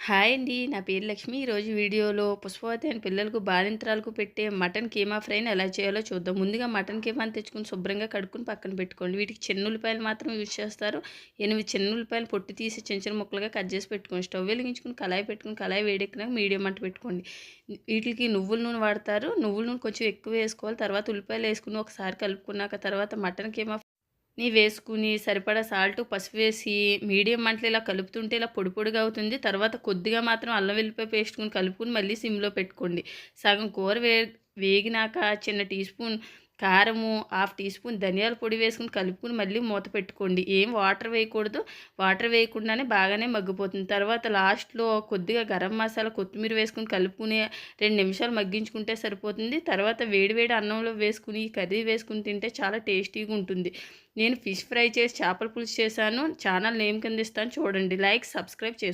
Hi అండి. నా పేరు లక్ష్మి. ఈరోజు వీడియోలో పుష్పవతి అని పిల్లలకు బాలింతరాలకు పెట్టే మటన్ కీమా ఫ్రైని ఎలా చేయాలో చూద్దాం. ముందుగా మటన్ కీమాని తెచ్చుకుని శుభ్రంగా కడుక్కుని పక్కన పెట్టుకోండి. వీటికి చిన్న ఉల్లిపాయలు మాత్రం యూజ్ చేస్తారు. ఎనిమిది చిన్న ఉల్లిపాయలు పొట్టి తీసి చిన్న చిన్న ముక్కలుగా కట్ చేసి పెట్టుకోండి. స్టవ్ వెలిగించుకుని కళాయి పెట్టుకుని కళాయి వేడెక్కినాక మీడియం మంట పెట్టుకోండి. వీటికి నువ్వుల నూనె వాడతారు. నువ్వుల నూనె కొంచెం ఎక్కువ వేసుకోవాలి. తర్వాత ఉల్లిపాయలు వేసుకుని ఒకసారి కలుపుకున్నాక తర్వాత మటన్ కీమా ని వేసుకుని సరిపడా సాల్ట్ పసుపు వేసి మీడియం మంటలు ఇలా కలుపుతుంటే ఇలా పొడి పొడిగా అవుతుంది. తర్వాత కొద్దిగా మాత్రం అల్లం వెల్లిపాయ పేస్ట్కుని కలుపుకుని మళ్ళీ సిమ్లో పెట్టుకోండి. సగం కూర వే వేగినాక చిన్న టీ స్పూన్ కారము హాఫ్ టీ స్పూన్ ధనియాల పొడి వేసుకుని కలుపుకుని మళ్ళీ మూత పెట్టుకోండి. ఏం వాటర్ వేయకూడదు. వాటర్ వేయకుండానే బాగానే మగ్గిపోతుంది. తర్వాత లాస్ట్లో కొద్దిగా గరం మసాలా కొత్తిమీర వేసుకుని కలుపుకుని రెండు నిమిషాలు మగ్గించుకుంటే సరిపోతుంది. తర్వాత వేడివేడి అన్నంలో వేసుకుని కర్రీ వేసుకుని తింటే చాలా టేస్టీగా ఉంటుంది. నేను ఫిష్ ఫ్రై చేసి చేపల పులుసు చేశాను. ఛానల్ నేమ్ కింద ఇస్తాను. చూడండి. లైక్ సబ్స్క్రైబ్ చేసుకోండి.